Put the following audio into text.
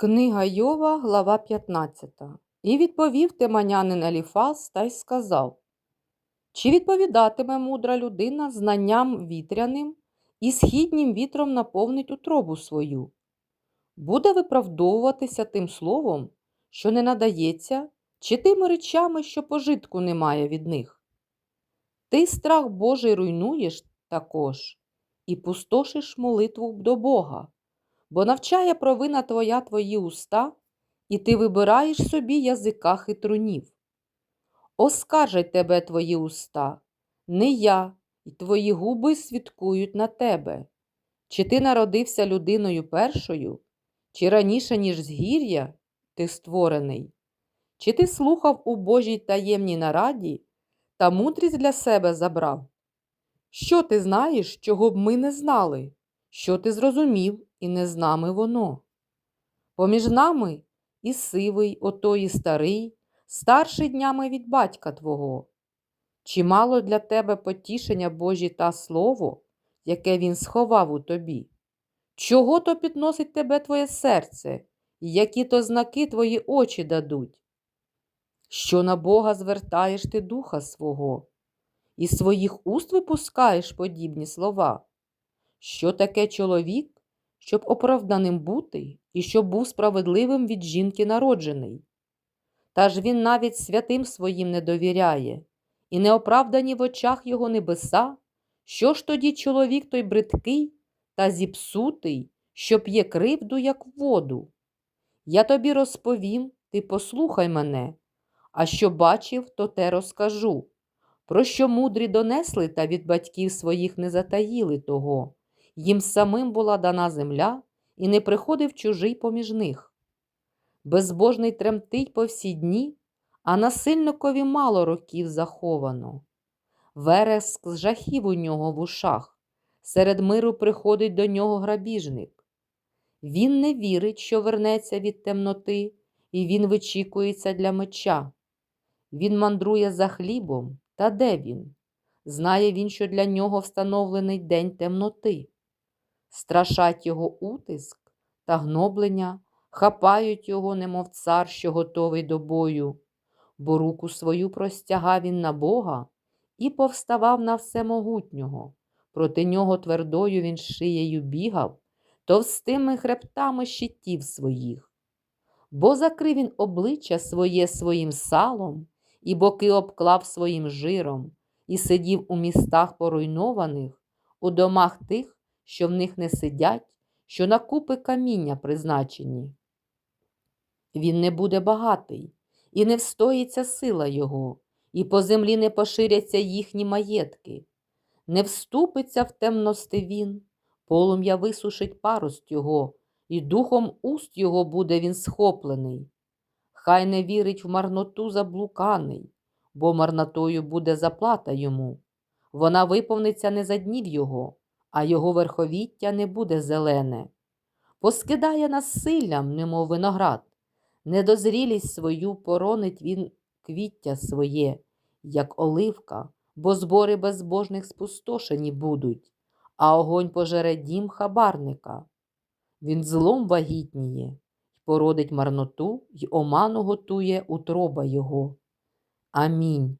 Книга Йова, глава 15. І відповів Теманянин Еліфаз та й сказав: Чи відповідатиме мудра людина знанням вітряним і східнім вітром наповнить утробу свою? Буде виправдовуватися тим словом, що не надається, чи тими речами, що пожитку немає від них? Ти страх Божий руйнуєш також і пустошиш молитву до Бога бо навчає провина твоя твої уста, і ти вибираєш собі язика хитрунів. Оскаржать тебе твої уста, не я, і твої губи свідкують на тебе. Чи ти народився людиною першою, чи раніше, ніж згір'я, ти створений? Чи ти слухав у Божій таємній нараді та мудрість для себе забрав? Що ти знаєш, чого б ми не знали? Що ти зрозумів, і не з нами воно? Поміж нами і сивий, ото і старий, старший днями від батька твого. Чимало для тебе потішення Божі та слово, яке він сховав у тобі? Чого то підносить тебе твоє серце, і які то знаки твої очі дадуть? Що на Бога звертаєш ти духа свого, і своїх уст випускаєш подібні слова? Що таке чоловік, щоб оправданим бути і щоб був справедливим від жінки народжений? Та ж він навіть святим своїм не довіряє, і неоправдані в очах його небеса, що ж тоді чоловік той бридкий та зіпсутий, що п'є кривду, як воду? Я тобі розповім, ти послухай мене, а що бачив, то те розкажу. Про що мудрі донесли та від батьків своїх не затаїли того їм самим була дана земля, і не приходив чужий поміж них. Безбожний тремтить по всі дні, а насильникові мало років заховано. Вереск з жахів у нього в ушах, серед миру приходить до нього грабіжник. Він не вірить, що вернеться від темноти, і він вичікується для меча. Він мандрує за хлібом, та де він? Знає він, що для нього встановлений день темноти страшать його утиск та гноблення, хапають його, немов цар, що готовий до бою, бо руку свою простягав він на Бога і повставав на всемогутнього. Проти нього твердою він шиєю бігав, товстими хребтами щитів своїх. Бо закрив він обличчя своє своїм салом, і боки обклав своїм жиром, і сидів у містах поруйнованих, у домах тих, що в них не сидять, що на купи каміння призначені. Він не буде багатий, і не встоїться сила його, і по землі не поширяться їхні маєтки, не вступиться в темности він, полум'я висушить парость його, і духом уст його буде він схоплений. Хай не вірить в марноту заблуканий, бо марнотою буде заплата йому. Вона виповниться не за днів його а його верховіття не буде зелене. Поскидає насиллям, немов виноград, недозрілість свою поронить він квіття своє, як оливка, бо збори безбожних спустошені будуть, а огонь пожере дім хабарника. Він злом вагітніє, породить марноту й оману готує утроба його. Амінь.